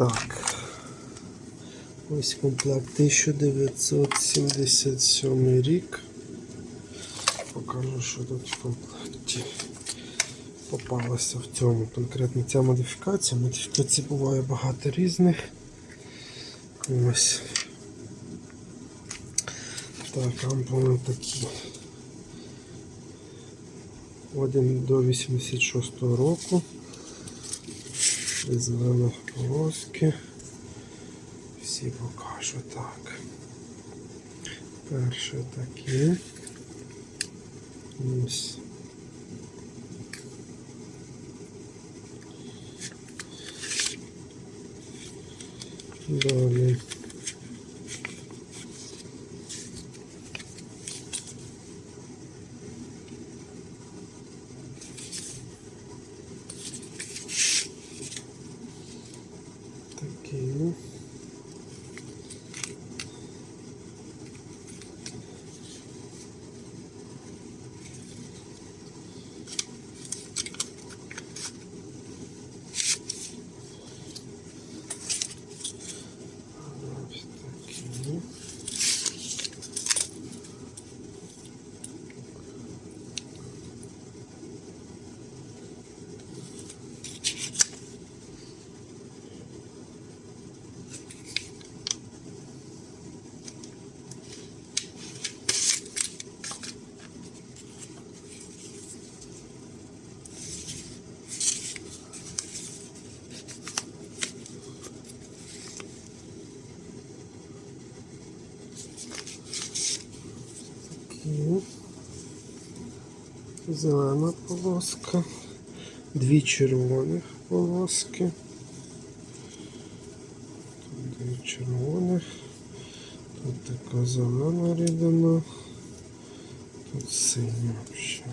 Так. Ось комплект 1977 рік. Покажу, що тут в комплекті попалося в цьому. Конкретно ця модифікація. Модифікацій буває багато різних. Ось. Так, ампули такі. Один до 86 року. Зелена полоски. Всі покажу так. Перше таке. Ось. Далі. Такі. Ось такі. Такі. Зелена полоска. Дві червоних полоски. Тут дві червоних. Тут така зелена рідина. Тут синя ще.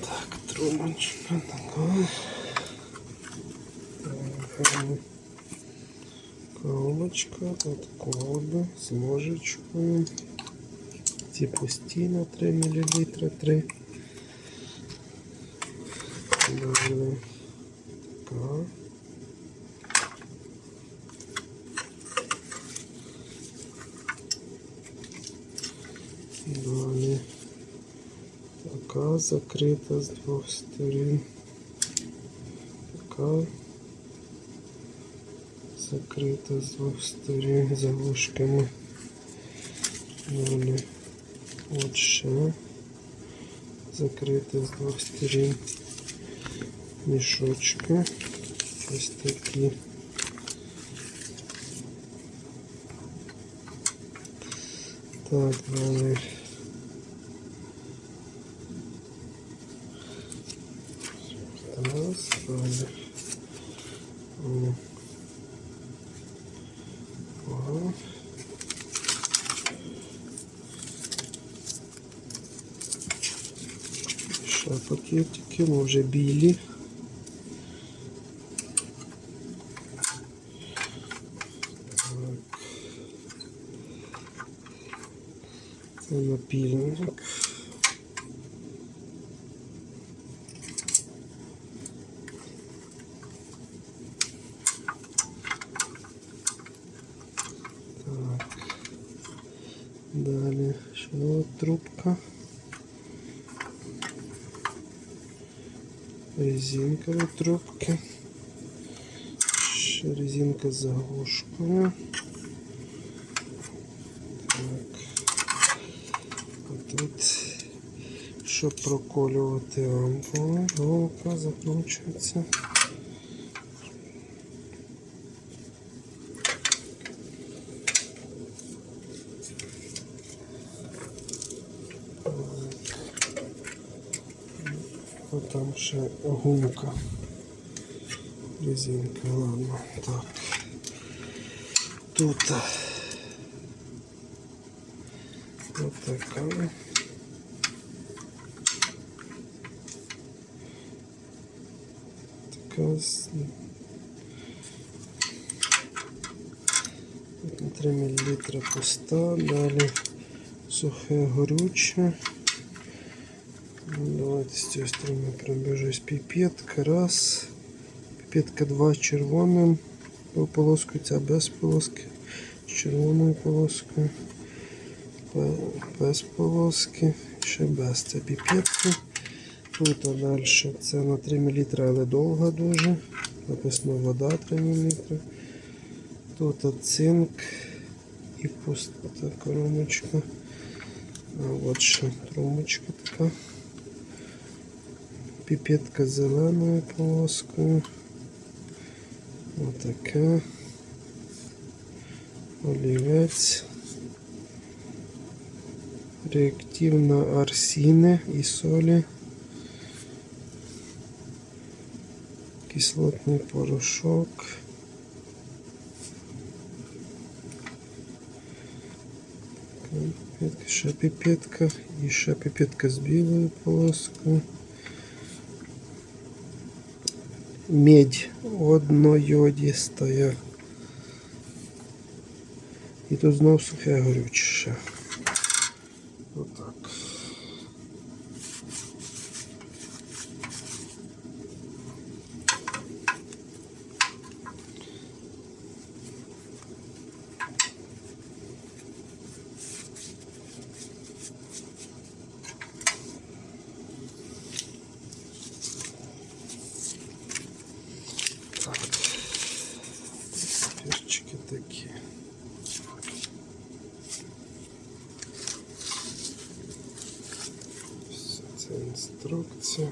Так, трубочка така. Колочка, с з ложечкою. Ці постійно 3 мл 3. Далі закрита з двох сторін. Така закрита з двох сторін заглушками. Далі от ще закрита з двох сторін. Мішочки. Ось такі. Так, далі. Раз, далі. О. Ще пакетики, вже білі. Так. Напільник. Далі ще от трубка. Резинкові трубки. Ще резинка з заглушкою. Так. Тут, щоб проколювати ампулу, голка закручується. От там ще гумка. Резинка, ладно. Так. Тут вот такая. Така з- на 3 мл пуста, далі сухе горюче. Давайте з цієї сторони пробіжусь. Піпетка раз. Піпетка два з червоним полоскою, ця без полоски. З червоною полоскою. Без полоски. Ще без. Це піпетка. Тут далі це на 3 мл, але довго дуже. Написано вода 3 мл. Тут цинк і пуста коробочка. А от ще трубочка така. Піпетка з зеленою полоскою. Отака. Олівець. Реактивна арсіни і солі. Кислотний порошок. Піпетка, ще піпетка і ще піпетка з білою полоскою. Медь однойодістая. І тут знов сухе горюче ще. Отак. Так. Перчики такі. Все, інструкція.